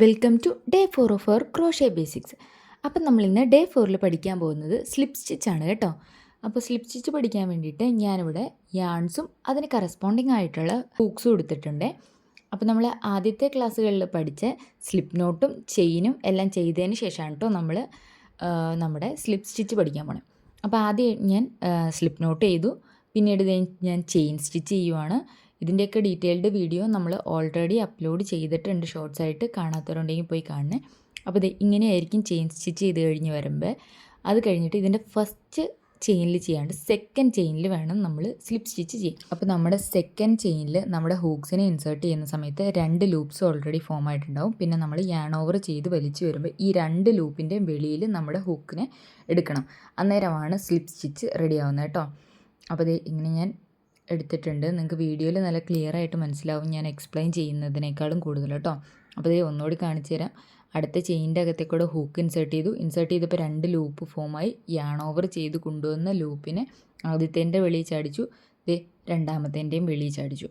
Welcome to day four of our crochet basics അപ്പം നമ്മളിന്ന് day ഫോറിൽ പഠിക്കാൻ പോകുന്നത് സ്ലിപ്പ് സ്റ്റിച്ച് ആണ് കേട്ടോ. അപ്പോൾ സ്ലിപ്പ് സ്റ്റിച്ച് പഠിക്കാൻ വേണ്ടിയിട്ട് ഞാനിവിടെ യാൺസും അതിന് കറസ്പോണ്ടിങ് ആയിട്ടുള്ള ഹൂക്സും എടുത്തിട്ടുണ്ട്. അപ്പോൾ നമ്മൾ ആദ്യത്തെ ക്ലാസ്സുകളിൽ പഠിച്ച സ്ലിപ്പ് നോട്ടും ചെയിനും എല്ലാം ചെയ്തതിന് ശേഷമാണ് കേട്ടോ നമ്മൾ നമ്മുടെ സ്ലിപ്പ് സ്റ്റിച്ച് പഠിക്കാൻ പോണേ. അപ്പോൾ ആദ്യം ഞാൻ സ്ലിപ്പ് നോട്ട് ചെയ്തു. പിന്നീട് ഞാൻ ചെയിൻ സ്റ്റിച്ച് ചെയ്യുവാണ്. ഇതിന്റെയൊക്കെ ഡീറ്റെയിൽഡ് വീഡിയോ നമ്മൾ ഓൾറെഡി അപ്ലോഡ് ചെയ്തിട്ടുണ്ട് ഷോർട്സ് ആയിട്ട്. കാണാത്തവരുണ്ടെങ്കിൽ പോയി കാണണേ. അപ്പോൾ ഇത് ഇങ്ങനെയായിരിക്കും ചെയിൻ സ്റ്റിച്ച് ചെയ്ത് കഴിഞ്ഞ് വരുമ്പോൾ അത് കഴിഞ്ഞിട്ട് ഇതിന്റെ ഫസ്റ്റ് ചെയിനിൽ ചെയ്യാണ്ട് സെക്കൻഡ് ചെയിനിൽ വേണം നമ്മൾ സ്ലിപ്പ് സ്റ്റിച്ച് ചെയ്യാം അപ്പോൾ നമ്മുടെ സെക്കൻഡ് ചെയിനിൽ നമ്മുടെ ഹൂക്സിനെ ഇൻസേർട്ട് ചെയ്യുന്ന സമയത്ത് രണ്ട് ലൂപ്സ് ഓൾറെഡി ഫോം ആയിട്ടുണ്ടാവും. പിന്നെ നമ്മൾ യാൺ ഓവർ ചെയ്ത് വലിച്ചു വരുമ്പോൾ ഈ രണ്ട് ലൂപ്പിന്റെ വെളിയിൽ നമ്മുടെ ഹൂക്കിനെ എടുക്കണം. അന്നേരമാണ് സ്ലിപ്പ് സ്റ്റിച്ച് റെഡി ആവുന്നത് കേട്ടോ. അപ്പോൾ ഇത് ഇങ്ങനെ ഞാൻ എടുത്തിട്ടുണ്ട്. നിങ്ങൾക്ക് വീഡിയോയിൽ നല്ല ക്ലിയർ ആയിട്ട് മനസ്സിലാവും ഞാൻ എക്സ്പ്ലെയിൻ ചെയ്യുന്നതിനേക്കാളും കൂടുതൽ കേട്ടോ. അപ്പോൾ ഇത് ഒന്നുകൂടി കാണിച്ചു തരാം. അടുത്ത ചെയിന്റെ അകത്തേക്കൂടെ ഹൂക്ക് ഇൻസേർട്ട് ചെയ്തു. ഇൻസേർട്ട് ചെയ്തപ്പോൾ രണ്ട് ലൂപ്പ് ഫോമായി യാൺ ഓവർ ചെയ്ത് കൊണ്ടുവന്ന ലൂപ്പിനെ ആദ്യത്തേന്റെ വെളിയിൽ ചാടിച്ചു. ദേ രണ്ടാമത്തേന്റെയും വെളിയിൽ ചാടിച്ചു.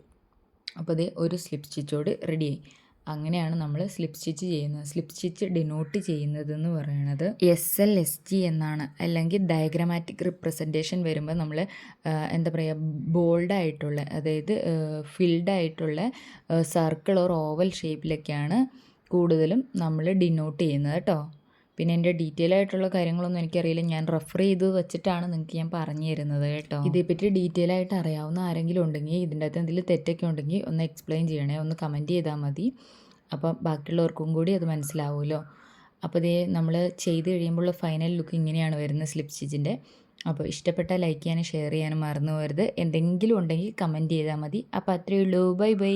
അപ്പോൾ ദേ ഒരു സ്ലിപ്പ് സ്റ്റിച്ചോട് റെഡിയായി അങ്ങനെയാണ് നമ്മൾ സ്ലിപ്പ് സ്റ്റിച്ച് ചെയ്യുന്നത്. സ്ലിപ്പ് സ്റ്റിച്ച് ഡിനോട്ട് ചെയ്യുന്നത് എന്ന് പറയുന്നത് എസ് എൽ എസ് ജി എന്നാണ്. അല്ലെങ്കിൽ ഡയഗ്രമാറ്റിക് റിപ്രസെന്റേഷൻ വരുമ്പോൾ നമ്മൾ എന്താ പറയുക ബോൾഡായിട്ടുള്ള അതായത് ഫിൽഡ് ആയിട്ടുള്ള സർക്കിൾ ഓർ ഓവൽ ഷേപ്പിലൊക്കെയാണ് കൂടുതലും നമ്മൾ ഡിനോട്ട് ചെയ്യുന്നത് കേട്ടോ പിന്നെ എന്റെ ഡീറ്റെയിൽ ആയിട്ടുള്ള കാര്യങ്ങളൊന്നും എനിക്കറിയില്ല. ഞാൻ റെഫർ ചെയ്ത് വെച്ചിട്ടാണ് നിങ്ങൾക്ക് ഞാൻ പറഞ്ഞു തരുന്നത് കേട്ടോ. ഇതേപ്പറ്റി ഡീറ്റെയിൽ ആയിട്ട് അറിയാവുന്ന ആരെങ്കിലും ഉണ്ടെങ്കിൽ ഇതിന്റെ അകത്ത് എന്തെങ്കിലും തെറ്റൊക്കെ ഉണ്ടെങ്കിൽ ഒന്ന് എക്സ്പ്ലെയിൻ ചെയ്യണേ. ഒന്ന് കമന്റ് ചെയ്താൽ മതി. അപ്പം ബാക്കിയുള്ളവർക്കും കൂടി അത് മനസ്സിലാവുമല്ലോ. അപ്പോൾ ഇതേ നമ്മൾ ചെയ്ത് കഴിയുമ്പോൾ ഫൈനൽ ലുക്ക് ഇങ്ങനെയാണ് വരുന്നത് സ്ലിപ്പ് സ്റ്റിച്ചിന്റെ അപ്പോൾ ഇഷ്ടപ്പെട്ട ലൈക്ക് ചെയ്യാനും ഷെയർ ചെയ്യാനും മറന്നു പോകരുത്. എന്തെങ്കിലും ഉണ്ടെങ്കിൽ കമന്റ് ചെയ്താൽ മതി. അപ്പോൾ അത്രയേ ഉള്ളൂ. Bye bye